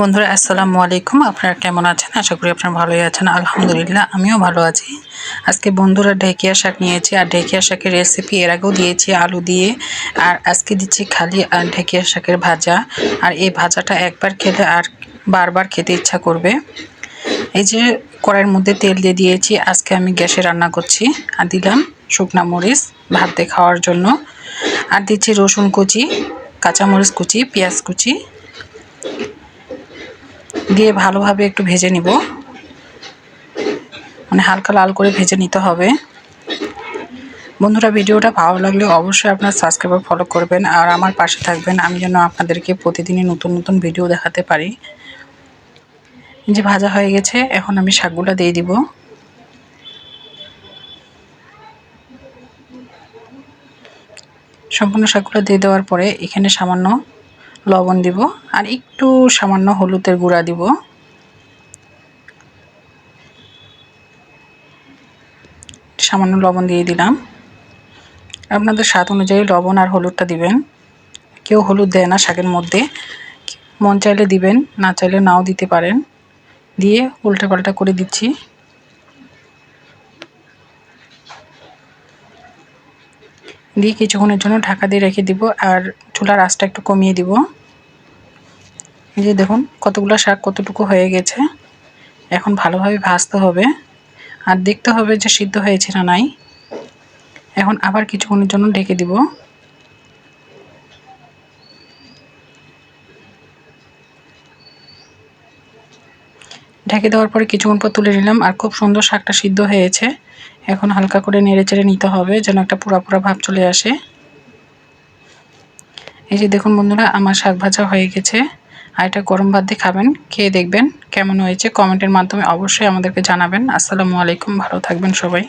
বন্ধুরা, আসসালামু আলাইকুম। আপনারা কেমন আছেন? আশা করি আপনারা ভালোই আছেন। আলহামদুলিল্লাহ, আমিও ভালো আছি। আজকে বন্ধুরা ঢেকিয়া শাক নিয়েছি, আর ঢেকিয়া শাকের রেসিপি এর আগেও দিয়েছি আলু দিয়ে, আর আজকে দিচ্ছি খালি আর ঢেকিয়া শাকের ভাজা। আর এই ভাজাটা একবার খেলে আর বারবার খেতে ইচ্ছা করবে। এই যে কড়াইয়ের মধ্যে তেল দিয়ে দিয়েছি, আজকে আমি গ্যাসে রান্না করছি। আর দিলাম শুকনা মরিচ ভাত দিয়ে খাওয়ার জন্য। আর দিচ্ছি রসুন কুচি, কাঁচামরিচ কুচি, পেঁয়াজ কুচি। দিয়ে ভালোভাবে একটু ভেজে নিব। মানে হালকা লাল করে ভেজে নিতে হবে। বন্ধুরা, ভিডিওটা ভালো লাগলে অবশ্যই আপনার সাবস্ক্রাইবার ফলো করবেন আর আমার পাশে থাকবেন। আমি যেন আপনাদেরকে প্রতিদিনই নতুন নতুন ভিডিও দেখাতে পারি। যে ভাজা হয়ে গেছে, এখন আমি শাকগুলো দিয়ে দিব। সম্পূর্ণ শাকগুলো দিয়ে দেওয়ার পরে এখানে সামান্য লবণ দিব আর একটু সামান্য হলুদের গুঁড়া দিব। সামান্য লবণ দিয়ে দিলাম। আপনাদের স্বাদ অনুযায়ী লবণ আর হলুদটা দিবেন। কেউ হলুদ দেয় না শাকের মধ্যে। মন চাইলে দিবেন, না চাইলে নাও দিতে পারেন। দিয়ে উল্টা পাল্টা করে দিচ্ছি। দিয়ে কিছুক্ষণের জন্য ঢাকা দিয়ে রেখে দিব আর চুলার আঁচটা একটু কমিয়ে দিব। যে দেখুন কতগুলো শাক কতটুকু হয়ে গেছে। এখন ভালোভাবে ভাজতে হবে। আর দেখতে হবে যে সিদ্ধ হয়েছে না নাই। এখন আবার কিছুক্ষণের জন্য ঢেকে দিব। ঢেকে দেওয়ার পরে কিছুক্ষণ পর তুলে নিলাম আর খুব সুন্দর শাকটা সিদ্ধ হয়েছে। এখন হালকা করে নেড়ে চেড়ে নিতে হবে, যেন একটা পুরা পুরা ভাব চলে আসে। এই যে দেখুন বন্ধুরা, আমার শাক ভাজা হয়ে গেছে। আর এটা গরম ভাত দিয়ে খাবেন, খেয়ে দেখবেন কেমন হয়েছে। কমেন্টের মাধ্যমে অবশ্যই আমাদেরকে জানাবেন। আসসালামু আলাইকুম, ভালো থাকবেন সবাই।